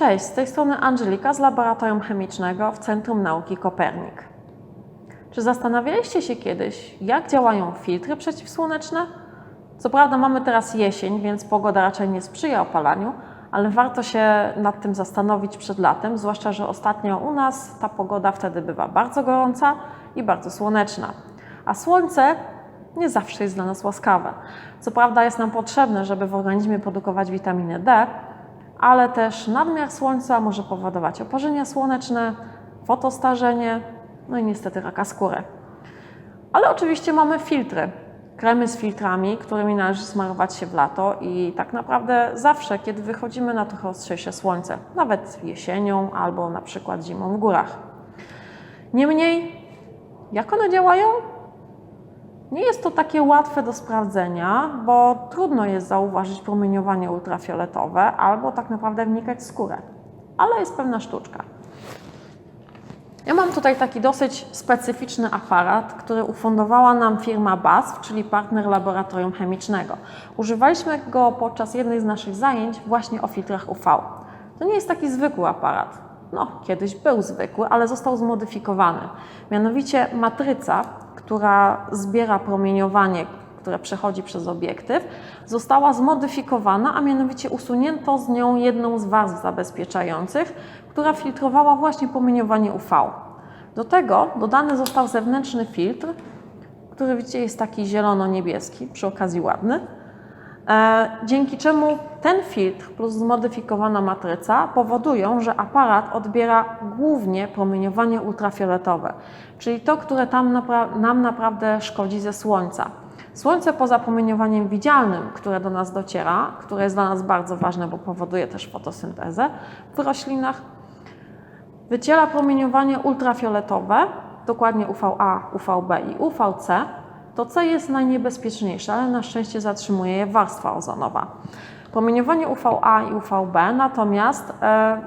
Cześć, z tej strony Angelika z Laboratorium Chemicznego w Centrum Nauki Kopernik. Czy zastanawialiście się kiedyś, jak działają filtry przeciwsłoneczne? Co prawda mamy teraz jesień, więc pogoda raczej nie sprzyja opalaniu, ale warto się nad tym zastanowić przed latem, zwłaszcza, że ostatnio u nas ta pogoda wtedy bywa bardzo gorąca i bardzo słoneczna. A słońce nie zawsze jest dla nas łaskawe. Co prawda jest nam potrzebne, żeby w organizmie produkować witaminę D, ale też nadmiar słońca może powodować oparzenia słoneczne, fotostarzenie, no i niestety raka skóry. Ale oczywiście mamy filtry, kremy z filtrami, którymi należy smarować się w lato i tak naprawdę zawsze, kiedy wychodzimy na trochę ostrzejsze słońce, nawet jesienią albo na przykład zimą w górach. Niemniej, jak one działają? Nie jest to takie łatwe do sprawdzenia, bo trudno jest zauważyć promieniowanie ultrafioletowe albo tak naprawdę wnikać w skórę. Ale jest pewna sztuczka. Ja mam tutaj taki dosyć specyficzny aparat, który ufundowała nam firma BASF, czyli partner laboratorium chemicznego. Używaliśmy go podczas jednej z naszych zajęć właśnie o filtrach UV. To nie jest taki zwykły aparat. No, kiedyś był zwykły, ale został zmodyfikowany. Mianowicie matryca, która zbiera promieniowanie, które przechodzi przez obiektyw, została zmodyfikowana, a mianowicie usunięto z nią jedną z warstw zabezpieczających, która filtrowała właśnie promieniowanie UV. Do tego dodany został zewnętrzny filtr, który widzicie jest taki zielono-niebieski, przy okazji ładny, dzięki czemu ten filtr plus zmodyfikowana matryca powodują, że aparat odbiera głównie promieniowanie ultrafioletowe, czyli to, które napra nam naprawdę szkodzi ze słońca. Słońce poza promieniowaniem widzialnym, które do nas dociera, które jest dla nas bardzo ważne, bo powoduje też fotosyntezę w roślinach, wydziela promieniowanie ultrafioletowe, dokładnie UVA, UVB i UVC. To C jest najniebezpieczniejsze, ale na szczęście zatrzymuje je warstwa ozonowa. Promieniowanie UVA i UVB natomiast e,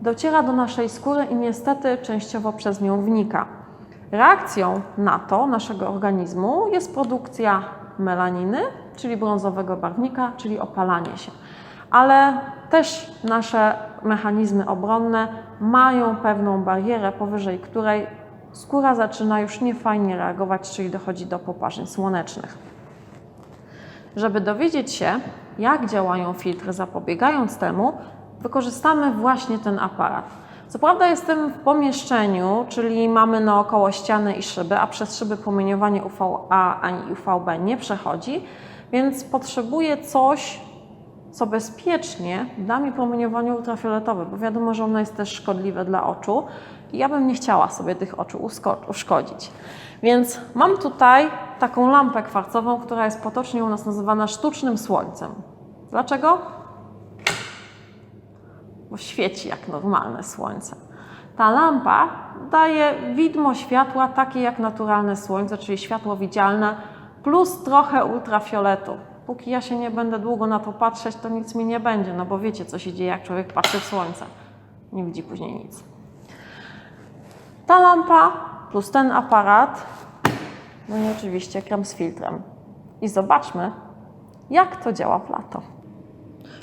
dociera do naszej skóry i niestety częściowo przez nią wnika. Reakcją na to naszego organizmu jest produkcja melaniny, czyli brązowego barwnika, czyli opalanie się. Ale też nasze mechanizmy obronne mają pewną barierę, powyżej której skóra zaczyna już niefajnie reagować, czyli dochodzi do poparzeń słonecznych. Żeby dowiedzieć się, jak działają filtry zapobiegając temu, wykorzystamy właśnie ten aparat. Co prawda jestem w pomieszczeniu, czyli mamy naokoło ściany i szyby, a przez szyby promieniowanie UVA ani UVB nie przechodzi, więc potrzebuję coś, co bezpiecznie da mi promieniowanie ultrafioletowe, bo wiadomo, że ono jest też szkodliwe dla oczu i ja bym nie chciała sobie tych oczu uszkodzić. Więc mam tutaj taką lampę kwarcową, która jest potocznie u nas nazywana sztucznym słońcem. Dlaczego? Bo świeci jak normalne słońce. Ta lampa daje widmo światła takie jak naturalne słońce, czyli światło widzialne plus trochę ultrafioletu. Póki ja się nie będę długo na to patrzeć, to nic mi nie będzie, no bo wiecie, co się dzieje, jak człowiek patrzy w słońce. Nie widzi później nic. Ta lampa plus ten aparat, no i oczywiście krem z filtrem. I zobaczmy, jak to działa w lato.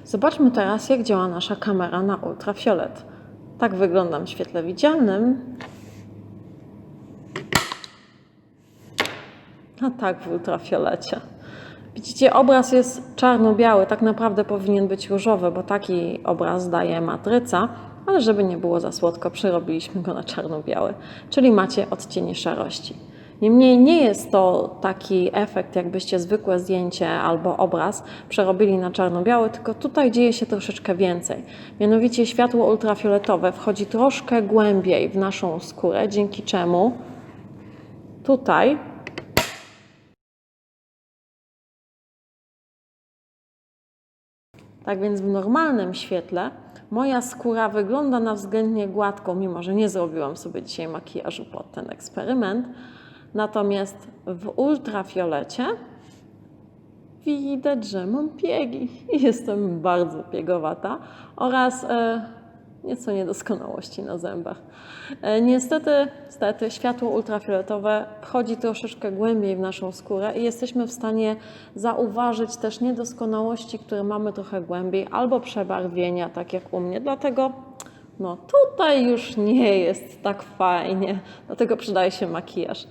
Zobaczmy teraz, jak działa nasza kamera na ultrafiolet. Tak wyglądam w świetle widzialnym. A tak w ultrafiolecie. Widzicie, obraz jest czarno-biały, tak naprawdę powinien być różowy, bo taki obraz daje matryca, ale żeby nie było za słodko, przerobiliśmy go na czarno-biały, czyli macie odcienie szarości. Niemniej nie jest to taki efekt, jakbyście zwykłe zdjęcie albo obraz przerobili na czarno-biały, tylko tutaj dzieje się troszeczkę więcej. Mianowicie światło ultrafioletowe wchodzi troszkę głębiej w naszą skórę, dzięki czemu tutaj Tak więc w normalnym świetle moja skóra wygląda na względnie gładką, mimo że nie zrobiłam sobie dzisiaj makijażu pod ten eksperyment. Natomiast w ultrafiolecie widać, że mam piegi i jestem bardzo piegowata oraz e, nieco niedoskonałości na zębach. E, Niestety, niestety światło ultrafioletowe wchodzi troszeczkę głębiej w naszą skórę i jesteśmy w stanie zauważyć też niedoskonałości, które mamy trochę głębiej, albo przebarwienia, tak jak u mnie. Dlatego no tutaj już nie jest tak fajnie, dlatego przydaje się makijaż.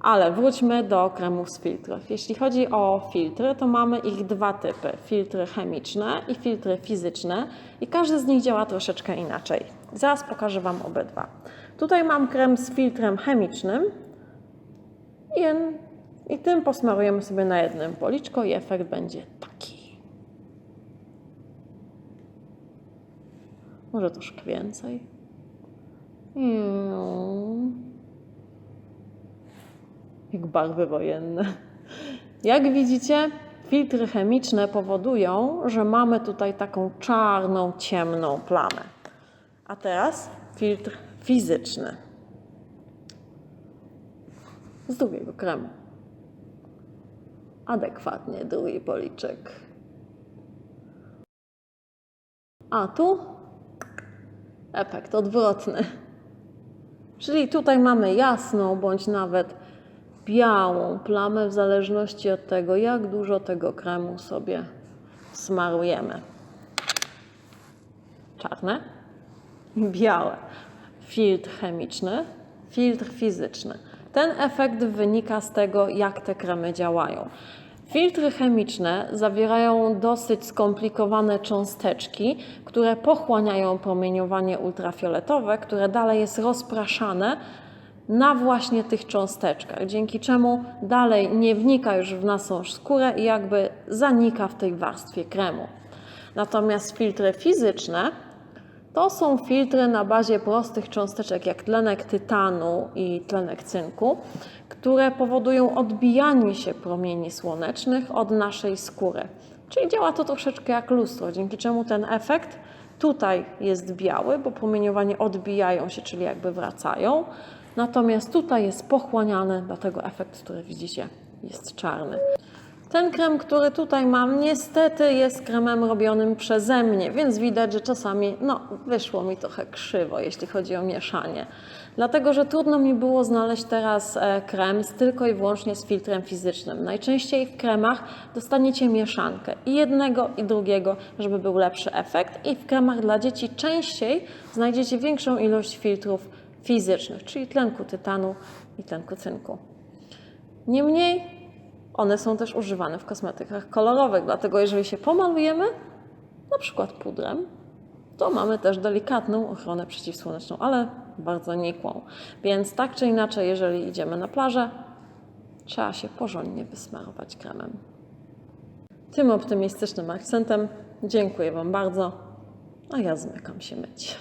Ale wróćmy do kremów z filtrów. Jeśli chodzi o filtry, to mamy ich dwa typy: filtry chemiczne i filtry fizyczne, i każdy z nich działa troszeczkę inaczej. Zaraz pokażę Wam obydwa. Tutaj mam krem z filtrem chemicznym i, i tym posmarujemy sobie na jednym policzko, i efekt będzie taki. Może troszkę więcej. Mm jak barwy wojenne. Jak widzicie, filtry chemiczne powodują, że mamy tutaj taką czarną, ciemną plamę. A teraz filtr fizyczny z drugiego kremu. Adekwatnie drugi policzek. A tu efekt odwrotny. Czyli tutaj mamy jasną bądź nawet białą plamę w zależności od tego, jak dużo tego kremu sobie smarujemy. Czarne białe. Filtr chemiczny, filtr fizyczny. Ten efekt wynika z tego, jak te kremy działają. Filtry chemiczne zawierają dosyć skomplikowane cząsteczki, które pochłaniają promieniowanie ultrafioletowe, które dalej jest rozpraszane na właśnie tych cząsteczkach, dzięki czemu dalej nie wnika już w naszą skórę i jakby zanika w tej warstwie kremu. Natomiast filtry fizyczne to są filtry na bazie prostych cząsteczek jak tlenek tytanu i tlenek cynku, które powodują odbijanie się promieni słonecznych od naszej skóry. Czyli działa to troszeczkę jak lustro, dzięki czemu ten efekt tutaj jest biały, bo promieniowanie odbijają się, czyli jakby wracają. Natomiast tutaj jest pochłaniany, dlatego efekt, który widzicie, jest czarny. Ten krem, który tutaj mam, niestety jest kremem robionym przeze mnie, więc widać, że czasami no, wyszło mi trochę krzywo, jeśli chodzi o mieszanie. Dlatego, że trudno mi było znaleźć teraz e, krem z tylko i wyłącznie z filtrem fizycznym. Najczęściej w kremach dostaniecie mieszankę i jednego i drugiego, żeby był lepszy efekt. I w kremach dla dzieci częściej znajdziecie większą ilość filtrów fizycznych, czyli tlenku tytanu i tlenku cynku. Niemniej one są też używane w kosmetykach kolorowych, dlatego jeżeli się pomalujemy, na przykład pudrem, to mamy też delikatną ochronę przeciwsłoneczną, ale bardzo nikłą. Więc tak czy inaczej, jeżeli idziemy na plażę, trzeba się porządnie wysmarować kremem. Tym optymistycznym akcentem dziękuję Wam bardzo, a ja zmykam się myć.